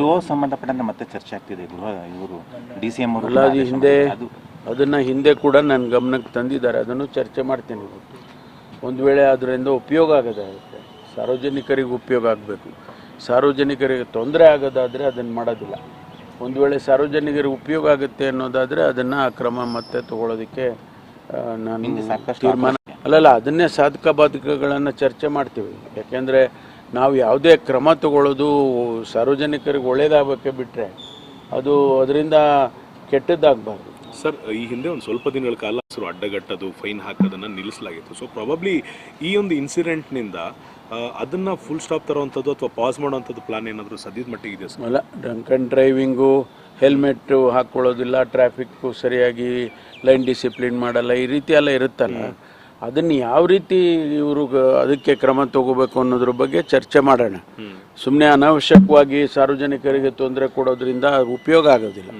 ಟೋ ಸಂಬಂಧಪಟ್ಟಂತೆ ಮತ್ತೆ ಚರ್ಚೆ ಆಗ್ತಿದೆ ಗೃಹ ಇವರು ಡಿ ಸಿ ಎಂ ಅವರು ಅಲ್ಲ ಅದು ಹಿಂದೆ ಅದು ಅದನ್ನು ಹಿಂದೆ ಕೂಡ ನನ್ನ ಗಮನಕ್ಕೆ ತಂದಿದ್ದಾರೆ. ಅದನ್ನು ಚರ್ಚೆ ಮಾಡ್ತೀನಿ. ಒಂದು ವೇಳೆ ಅದರಿಂದ ಉಪಯೋಗ ಆಗೋದಾಗುತ್ತೆ ಸಾರ್ವಜನಿಕರಿಗೆ ಉಪಯೋಗ ಆಗಬೇಕು. ಸಾರ್ವಜನಿಕರಿಗೆ ತೊಂದರೆ ಆಗೋದಾದರೆ ಅದನ್ನು ಮಾಡೋದಿಲ್ಲ. ಒಂದು ವೇಳೆ ಸಾರ್ವಜನಿಕರಿಗೆ ಉಪಯೋಗ ಆಗುತ್ತೆ ಅನ್ನೋದಾದರೆ ಅದನ್ನು ಆ ಕ್ರಮ ಮತ್ತೆ ತಗೊಳ್ಳೋದಕ್ಕೆ ನಾನು ತೀರ್ಮಾನ ಅಲ್ಲಲ್ಲ ಅದನ್ನೇ ಸಾಧಕ ಬಾಧಕಗಳನ್ನು ಚರ್ಚೆ ಮಾಡ್ತೀವಿ. ಯಾಕೆಂದರೆ ನಾವು ಯಾವುದೇ ಕ್ರಮ ತಗೊಳ್ಳೋದು ಸಾರ್ವಜನಿಕರಿಗೆ ಒಳ್ಳೇದಾಗಬೇಕೆ ಬಿಟ್ಟರೆ ಅದು ಅದರಿಂದ ಕೆಟ್ಟದ್ದಾಗಬಾರ್ದು. ಸರ್ ಈ ಹಿಂದೆ ಒಂದು ಸ್ವಲ್ಪ ದಿನಗಳ ಕಾಲ ಹೆಸರು ಅಡ್ಡಗಟ್ಟೋದು ಫೈನ್ ಹಾಕೋದನ್ನು ನಿಲ್ಲಿಸಲಾಗಿತ್ತು. ಸೊ ಪ್ರಾಬಬ್ಲಿ ಈ ಒಂದು ಇನ್ಸಿಡೆಂಟ್ನಿಂದ ಅದನ್ನು ಫುಲ್ ಸ್ಟಾಪ್ ತರೋವಂಥದ್ದು ಅಥವಾ ಪಾಸ್ ಮಾಡುವಂಥದ್ದು ಪ್ಲಾನ್ ಏನಾದರೂ ಸದ್ಯದ ಮಟ್ಟಿಗೆ ಇದೆ ಸರ್? ಅಲ್ಲ ಡ್ರಂಕ್ ಆ್ಯಂಡ್ ಡ್ರೈವಿಂಗು ಹೆಲ್ಮೆಟ್ಟು ಹಾಕ್ಕೊಳ್ಳೋದಿಲ್ಲ ಟ್ರಾಫಿಕ್ಕು ಸರಿಯಾಗಿ ಲೈನ್ ಡಿಸಿಪ್ಲಿನ್ ಮಾಡಲ್ಲ ಈ ರೀತಿ ಎಲ್ಲ ಇರುತ್ತಲ್ಲ? ಅದನ್ನು ಯಾವ ರೀತಿ ಇವರು ಅದಕ್ಕೆ ಕ್ರಮ ತಗೋಬೇಕು ಅನ್ನೋದ್ರ ಬಗ್ಗೆ ಚರ್ಚೆ ಮಾಡೋಣ. ಸುಮ್ಮನೆ ಅನಾವಶ್ಯಕವಾಗಿ ಸಾರ್ವಜನಿಕರಿಗೆ ತೊಂದರೆ ಕೊಡೋದ್ರಿಂದ ಉಪಯೋಗ ಆಗೋದಿಲ್ಲ.